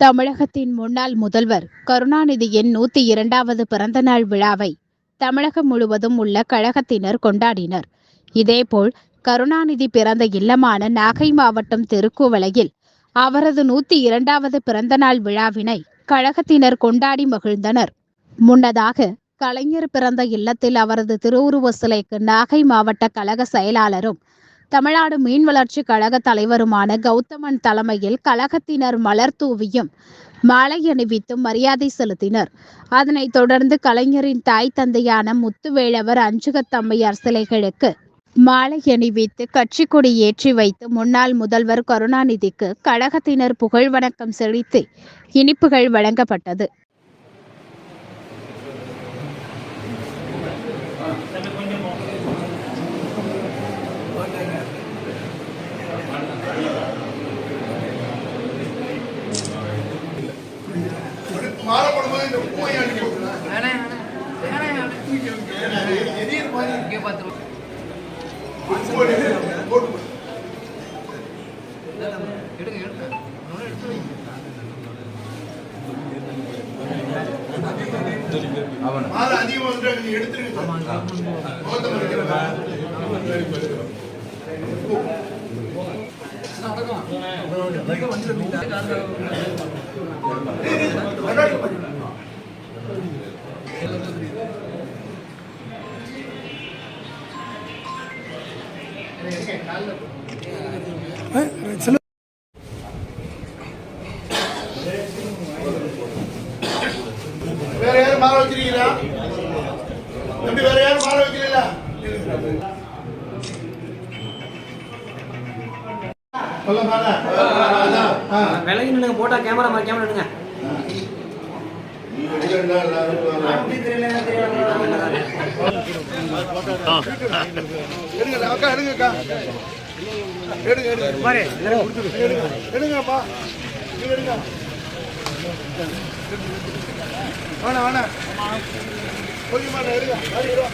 தமிழகத்தின் முன்னாள் முதல்வர் கருணாநிதியின் நூத்தி இரண்டாவது பிறந்தநாள் விழாவை தமிழகம் முழுவதும் உள்ள கழகத்தினர் கொண்டாடினர். இதேபோல் கருணாநிதி பிறந்த இல்லமான நாகை மாவட்டம் திருக்குவளையில் அவரது நூத்தி இரண்டாவது பிறந்தநாள் விழாவினை கழகத்தினர் கொண்டாடி மகிழ்ந்தனர். முன்னதாக கலைஞர் பிறந்த இல்லத்தில் அவரது திருவுருவ சிலைக்கு நாகை மாவட்ட கழக செயலாளரும் தமிழ்நாடு மீன் வளர்ச்சி கழக தலைவருமான கௌதமன் தலைமையில் கழகத்தினர் மலர் தூவியும் மாலை அணிவித்தும் மரியாதை செலுத்தினர். அதனைத் தொடர்ந்து கலைஞரின் தாய் தந்தையான முத்துவேளவர் அஞ்சுகத்தம்மையார் சிலைகளுக்கு மாலை அணிவித்து கட்சி கொடி ஏற்றி வைத்து முன்னாள் முதல்வர் கருணாநிதிக்கு கழகத்தினர் புகழ் வணக்கம் செலுத்தி இனிப்புகள் வழங்கப்பட்டது. மாதிரி பூவை எடுத்து எடுத்துருங்க வேற யாரும் மாலை வச்சிருக்கீங்களா தம்பி வேற யாரும் மாலை வைக்கிறீங்களா ஆ. விலகி நின்னுங்க போட்டா கேமரா கேமரா எடுங்க எடுங்க அக்கா எடுங்க எடுங்க. எடுங்க எடுங்க எடுங்கப்பா நீங்க எடுங்க. வேணாம் வேணாம் கொஞ்சம் எடுங்க அப்படியே